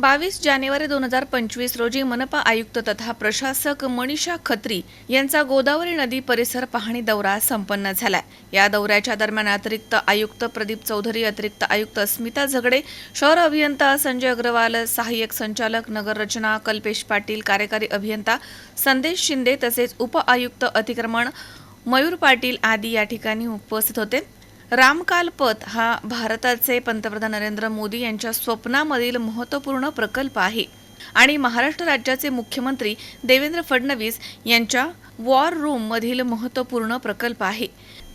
बावीस जानेवारी दोन हजार पंचवीस रोजी मनपा आयुक्त तथा प्रशासक मनीषा खत्री यांचा गोदावरी नदी परिसर पाहणी दौरा संपन्न झाला या दौऱ्याच्या दरम्यान अतिरिक्त आयुक्त प्रदीप चौधरी अतिरिक्त आयुक्त स्मिता झगडे शहर अभियंता संजय अग्रवाल सहाय्यक संचालक नगररचना कल्पेश पाटील कार्यकारी अभियंता संदेश शिंदे तसेच उपआयुक्त अतिक्रमण मयूर पाटील आदी या ठिकाणी उपस्थित होते. रामकालपथ हा भारताचे पंतप्रधान नरेंद्र मोदी यांच्या स्वप्नामधील महत्त्वपूर्ण प्रकल्प आहे. आणि महाराष्ट्र राज्याचे मुख्यमंत्री देवेंद्र फडणवीस यांच्या वॉर रूम मधील महत्त्वपूर्ण प्रकल्प आहे.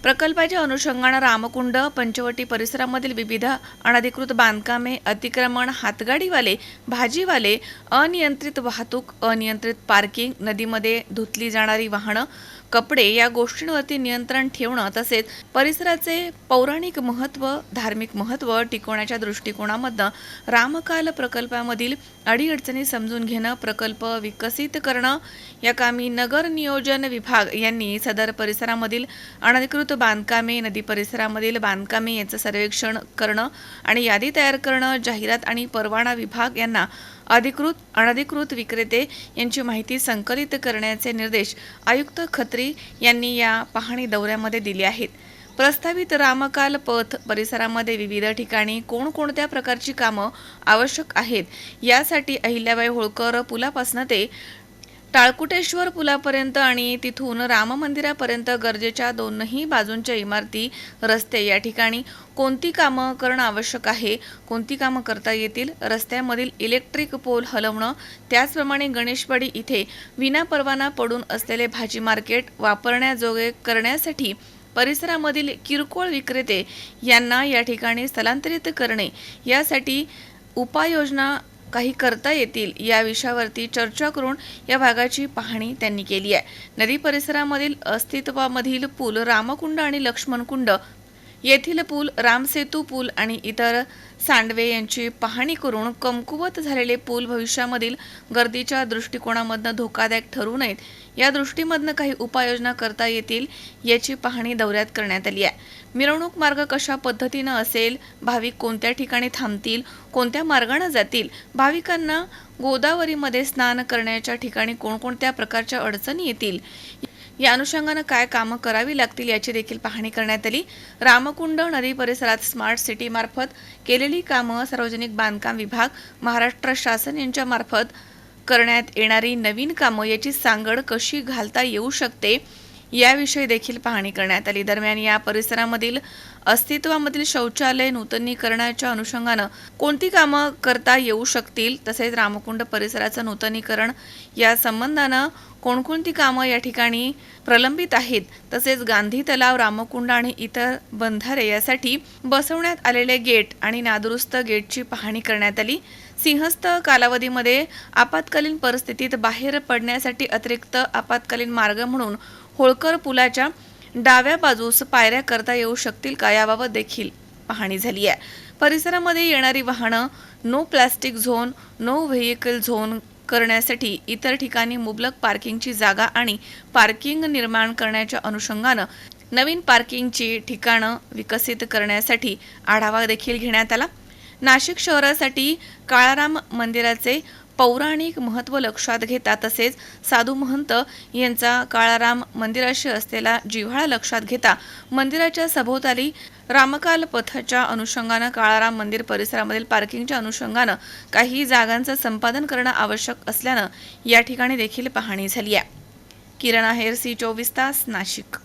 प्रकल्पाच्या अनुषंगानं रामकुंड पंचवटी परिसरामधील विविध अनधिकृत बांधकामे अतिक्रमण हातगाडीवाले भाजीवाले अनियंत्रित वाहतूक अनियंत्रित पार्किंग नदीमध्ये धुतली जाणारी वाहनं कपडे या गोष्टींवरती नियंत्रण ठेवणं तसेच परिसराचे पौराणिक महत्त्व धार्मिक महत्त्व टिकवण्याच्या दृष्टिकोनामधनं रामकाल प्रकल्पामधील अडीअडचणी समजून घेणं प्रकल्प विकसित करणं या कामी नगर नियोजन विभाग यांनी सदर परिसरामधील अनधिकृत बांधकामे नदी परिसरामधील बांधकामे याचं सर्वेक्षण करणं आणि यादी तयार करणं जाहिरात आणि परवाना विभाग यांना अधिकृत अनधिकृत विक्रेते यांची माहिती संकलित करण्याचे निर्देश आयुक्त खत्री यांनी या पाहणी दौऱ्यामध्ये दिले आहेत. प्रस्तावित रामकाल पथ परिसरामध्ये विविध ठिकाणी कोणकोणत्या प्रकारची कामं आवश्यक आहेत? यासाठी अहिल्याबाई होळकर पुलापासून ते टाळकुटेश्वर पुलापर्यंत आणि तिथून राम मंदिरापर्यंत गरजेच्या दोनही बाजूंच्या इमारती रस्ते या ठिकाणी कोणती कामं करणं आवश्यक आहे कोणती कामं करता येतील रस्त्यामधील इलेक्ट्रिक पोल हलवणं त्याचप्रमाणे गणेशवाडी इथे विनापरवाना पडून असलेले भाजी मार्केट वापरण्याजोगे करण्यासाठी परिसरामधील किरकोळ विक्रेते यांना या ठिकाणी स्थलांतरित करणे यासाठी उपाययोजना काही करता येतील या विषयावरती चर्चा करून या भागाची पाहणी त्यांनी केली आहे. नदी परिसरामधील अस्तित्वामधील पूल रामकुंड आणि लक्ष्मणकुंड येथील पूल रामसेतू पूल आणि इतर सांडवे यांची पाहणी करून कमकुवत झालेले पूल भविष्यामधील गर्दीच्या दृष्टिकोनामधनं धोकादायक ठरू नयेत. या दृष्टीमधनं काही उपाययोजना करता येतील याची पाहणी दौऱ्यात करण्यात आली आहे. मिरवणूक मार्ग कशा पद्धतीनं असेल भाविक कोणत्या ठिकाणी थांबतील कोणत्या मार्गानं जातील भाविकांना गोदावरीमध्ये स्नान करण्याच्या ठिकाणी कोणकोणत्या प्रकारच्या अडचणी येतील या अनुषंगानं काय कामं करावी लागतील याची देखील पाहणी करण्यात आली. रामकुंड नदी परिसरात स्मार्ट सिटी मार्फत केलेली कामं सार्वजनिक बांधकाम विभाग महाराष्ट्र शासन यांच्या मार्फत करण्यात येणारी नवीन कामं याची सांगड कशी घालता येऊ शकते याविषयी देखील पाहणी करण्यात आली. दरम्यान या परिसरामधील अस्तित्वामधील शौचालय नूतनीकरणाच्या अनुषंगानं कोणती कामं करता येऊ शकतील तसेच रामकुंड परिसराचं नूतनीकरण या संबंधानं कोणकोणती कामं या ठिकाणी प्रलंबित आहेत तसेच गांधी तलाव रामकुंड आणि इतर बंधारे यासाठी बसवण्यात आलेले गेट आणि नादुरुस्त गेटची पाहणी करण्यात आली. सिंहस्थ कालावधीमध्ये आपत्कालीन परिस्थितीत बाहेर पडण्यासाठी अतिरिक्त आपत्कालीन मार्ग म्हणून होळकर पुलाच्या डाव्या बाजूस पायऱ्या करता येऊ शकतील का याबाबत देखील पाहणी झाली आहे. परिसरामध्ये येणारी वाहनं no plastic zone no vehicle zone करण्यासाठी इतर ठिकाणी मुबलक पार्किंगची जागा आणि पार्किंग निर्माण करण्याच्या अनुषंगानं नवीन पार्किंगची ठिकाणं विकसित करण्यासाठी आढावा देखील घेण्यात आला. नाशिक शहरासाठी काळाराम मंदिराचे पौराणिक महत्त्व लक्षात घेता तसेच साधू महंत यांचा काळाराम मंदिराशी असलेला जिव्हाळा लक्षात घेता मंदिराच्या सभोवताली रामकाल पथाच्या अनुषंगानं काळाराम मंदिर परिसरामधील पार्किंगच्या अनुषंगानं काही जागांचं संपादन करणं आवश्यक असल्यानं या ठिकाणी देखील पाहणी झाली आहे. किरण आहेर सी चोवीस तास नाशिक.